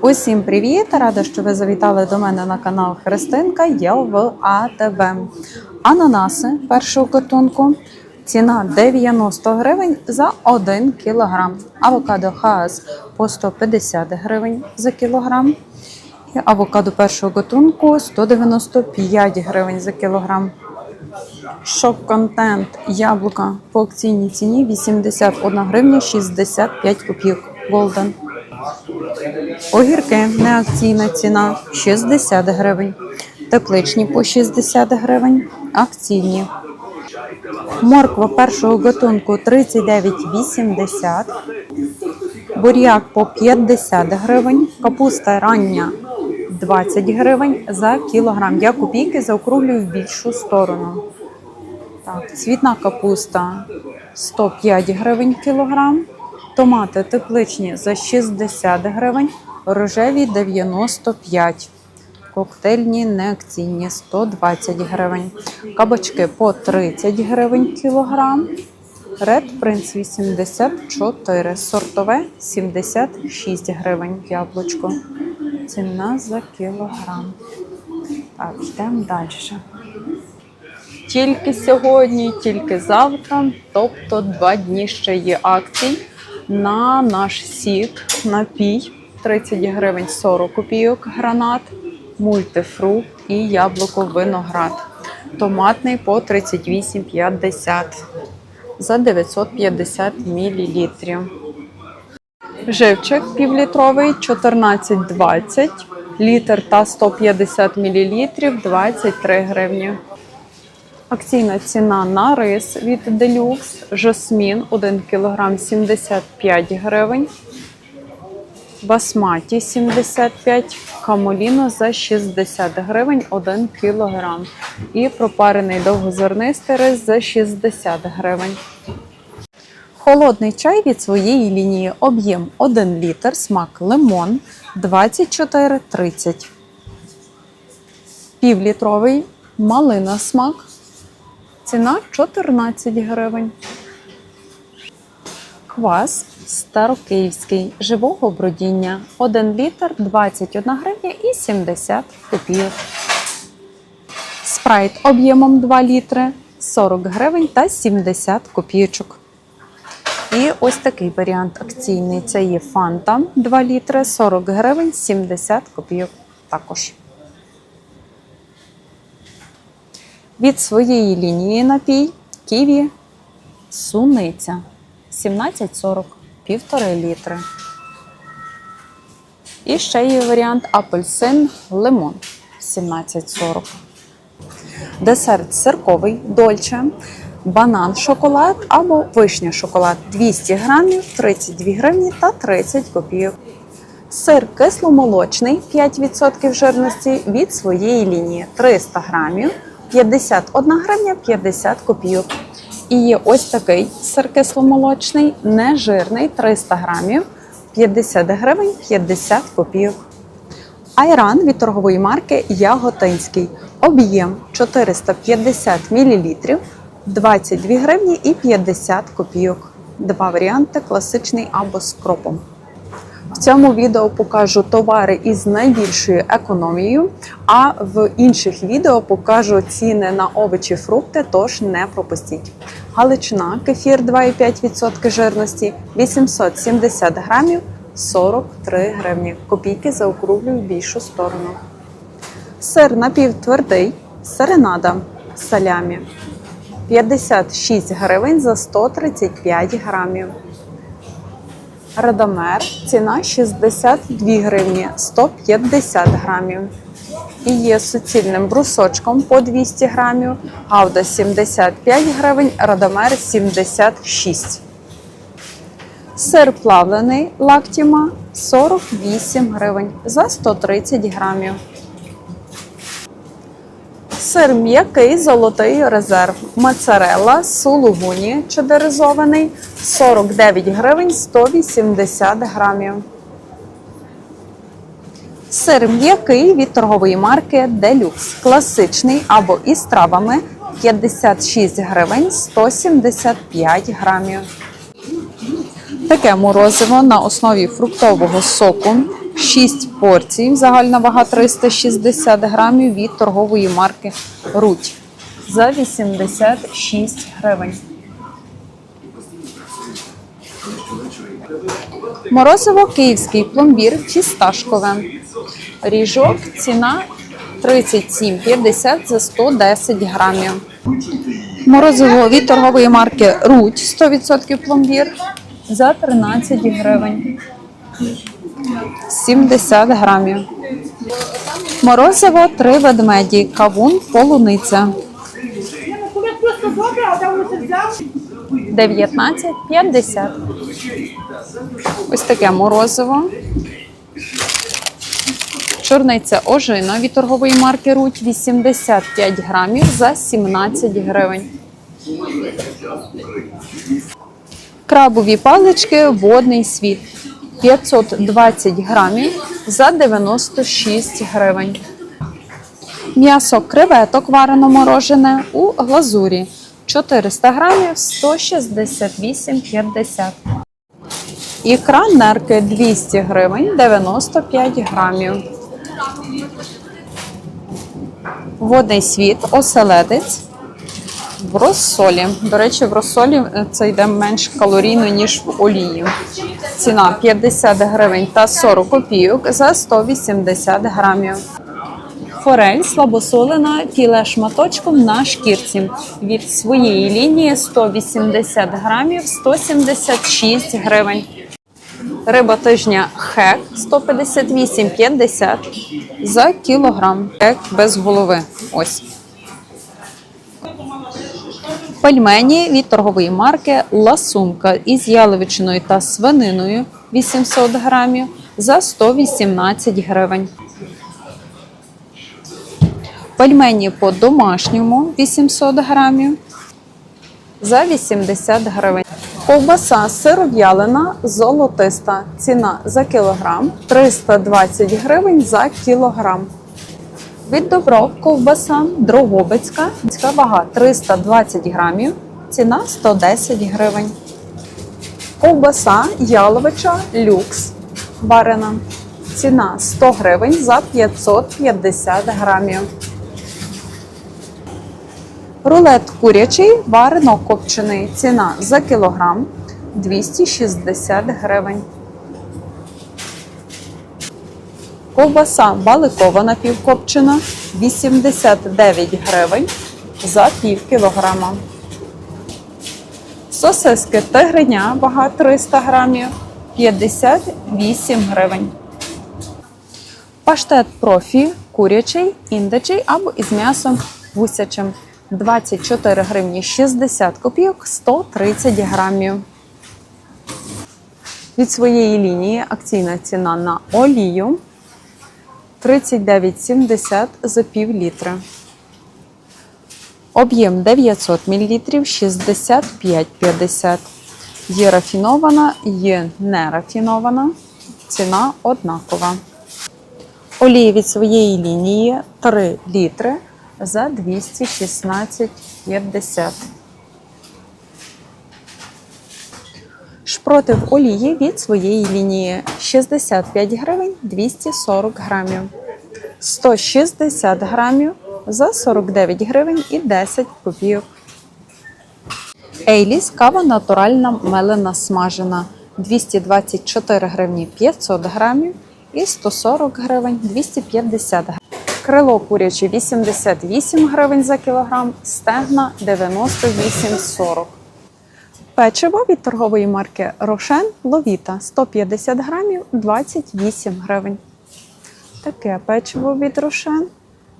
Усім привіт! Рада, що ви завітали до мене на канал Христинка. Я АТБ. Ананаси першого гатунку. Ціна 90 гривень за 1 кілограм. Авокадо Хаас по 150 гривень за кілограм. І авокадо першого гатунку 195 гривень за кілограм. Шок-контент яблука по акційній ціні 81 гривня 65 копійок. Голден. Огірки неакційна ціна 60 гривень. Тепличні по 60 гривень. Акційні. Морква першого гатунку 39,80. Буряк по 50 гривень. Капуста рання 20 гривень за кілограм. Я копійки заокруглюю в більшу сторону. Так, цвітна капуста 105 гривень кілограм. Томати тепличні за 60 гривень, рожеві 95. Коктейльні неакційні 120 гривень. Кабачки по 30 гривень кілограм. Red Prince 84, сортове 76 гривень яблучко. Ціна за кілограм. Так, йдемо далі. Тільки сьогодні, тільки завтра, тобто два дні ще є акцій на наш сік, напій 30 гривень 40 копійок гранат, мультифрукт і яблуко виноград. Томатний по 38,50 за 950 мл. Живчик півлітровий 14,20 літр та 150 мл 23 гривні. Акційна ціна на рис від Deluxe, жасмін 1 кг 75 гривень, басматі 75, камоліно за 60 гривень 1 кг. І пропарений довгозернистий рис за 60 гривень. Холодний чай від своєї лінії об'єм 1 літр, смак лимон 24,30. Півлітровий малина смак Ціна 14 гривень. Квас старокиївський живого бродіння. 1 літр 21 гривня і 70 копійок. Спрайт об'ємом 2 літри 40 гривень та 70 копійочок. І ось такий варіант акційний. Це є фанта 2 літри 40 гривень 70 копійок також. Від своєї лінії напій ківі суниця 17,40 1,5 літри. І ще є варіант апельсин лимон 17,40. Десерт сирковий дольче, банан шоколад або вишня шоколад 200 грамів 32 гривні та 30 копійок. Сир кисломолочний 5% жирності від своєї лінії 300 грамів 51 гривня 50 копійок. І є ось такий сир кисломолочний, нежирний 300 грамів 50 гривень 50 копійок. Айран від торгової марки Яготинський. Об'єм 450 мл 22 гривні і 50 копійок. Два варіанти класичний або з кропом. В цьому відео покажу товари із найбільшою економією, а в інших відео покажу ціни на овочі, фрукти, тож не пропустіть. Галичина, кефір 2,5% жирності, 870 грамів, 43 гривні. Копійки заокруглюю в більшу сторону. Сир напівтвердий, серенада салямі 56 гривень за 135 грамів. Радомер ціна 62 гривні 150 грамів. І є суцільним брусочком по 200 грамів. Гауда 75 гривень, радомер 76. Сир плавлений лактіма 48 гривень за 130 грамів. Сир м'який золотий резерв. Моцарелла сулугуні чедеризований 49 гривень 180 грамів. Сир м'який від торгової марки Deluxe. Класичний або із травами 56 гривень 175 грамів. Таке морозиво на основі фруктового соку. 6 порцій. Загальна вага 360 грамів від торгової марки Руть за 86 гривень. Морозиво київський пломбір фісташкове. Ріжок ціна 37,50 за 110 грамів. Морозиво від торгової марки Руть 100% пломбір за 13 гривень. 70 грамів. Морозиво три ведмеді, кавун, полуниця. просто добре, а там це взяв. 19,50. Ось таке морозиво. Чорниця ожина від торгової марки Руть 85 грамів за 17 гривень. Крабові палички водний світ 520 грамів за 96 гривень. М'ясо креветок варено морожене у глазурі 400 грамів 168,50. Ікра нерки 200 гривень 95 грамів. Водний світ, оселедець в розсолі. До речі, в розсолі е, це йде менш калорійно, ніж в олії. Ціна 50 гривень та 40 копійок за 180 грамів. Форель слабосолена філе шматочком на шкірці. Від своєї лінії 180 грамів 176 гривень. Риба тижня хек 158,50 за кілограм. Хек без голови. Ось. Пельмені від торгової марки Ласунка із яловичиною та свининою 800 грамів за 118 гривень. Пельмені по домашньому 800 грамів за 80 гривень. Ковбаса сиров'ялина золотиста. Ціна за кілограм 320 гривень за кілограм. Від добров ковбаса Дрогобицька. Ця вага 320 грамів. Ціна 110 гривень. Ковбаса яловича люкс варена. Ціна 100 гривень за 550 грамів. Рулет курячий варено копчений. Ціна за кілограм 260 гривень. Ковбаса баликова напівкопчена 89 гривень за пів кілограма. Сосиски тигриня, вага 300 грамів 58 гривень. Паштет профі курячий, індичий або із м'ясом гусячим 24 гривні 60 копійок 130 грамів. Від своєї лінії акційна ціна на олію 39,70 за пів літра. Об'єм 900 мл 65,50. Є рафінована, є нерафінована. Ціна однакова. Олії від своєї лінії 3 літри за 216,50. Шпроти олії від своєї лінії 65 гривень 240 грамів. 160 грамів за 49 гривень і 10 копійок. Ейліс кава натуральна мелена смажена 224 гривні 500 грамів і 140 гривень 250 гривень. Крило куряче 88 гривень за кілограм, стегна 98,40. Печиво від торгової марки Рошен Ловіта 150 грамів 28 гривень. Таке печиво від Рошен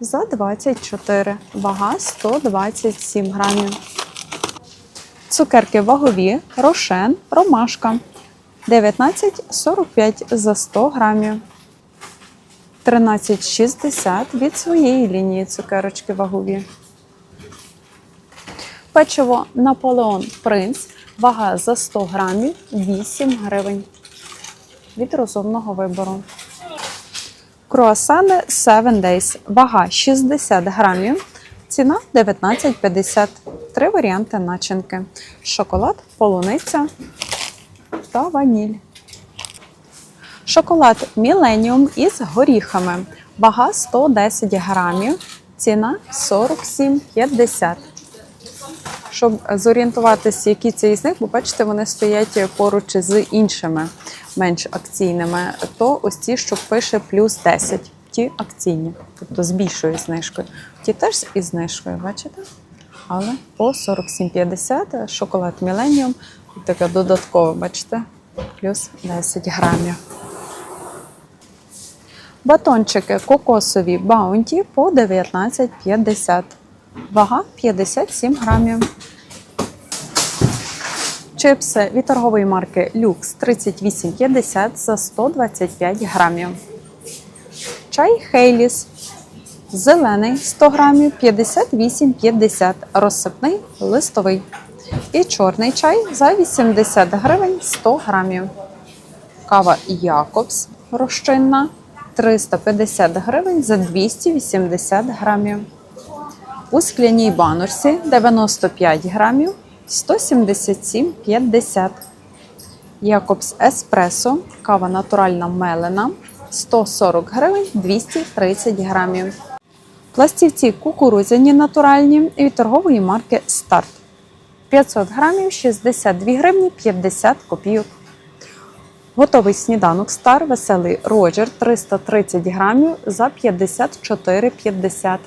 за 24, вага 127 грамів. Цукерки вагові Рошен Ромашка 19,45 за 100 грамів. 13,60 від своєї лінії цукерочки вагові. Печиво Наполеон Принц. Вага за 100 грамів 8 гривень. Від розумного вибору. Круасани 7 Days. Вага 60 грамів. Ціна 19,50. Три варіанти начинки: шоколад, полуниця та ваніль. Шоколад Millennium із горіхами. Вага 110 грамів. Ціна 47,50. Щоб зорієнтуватися, які це із них, бо бачите, вони стоять поруч з іншими менш акційними, то ось ці, що пише плюс 10, ті акційні, тобто з більшою знижкою. Ті теж із знижкою, бачите? Але по 47,50 шоколад Millennium, таке додаткове, бачите, плюс 10 грамів. Батончики кокосові баунті по 19,50. Вага 57 грамів. Чипси від торгової марки Lux 38,50 за 125 грамів. Чай Хейліс. Зелений 100 грамів 58,50. Розсипний листовий. І чорний чай за 80 гривень 100 грамів. Кава Якобс розчинна 350 гривень за 280 грамів. У скляній баночці 95 грамів 177,50. Якобс Еспресо, кава натуральна мелена 140 гривень 230 грамів. Пластівці кукурудзяні натуральні від торгової марки Старт 500 грамів 62 гривні 50 копійок. Готовий сніданок Стар веселий Роджер 330 грамів за 54,50.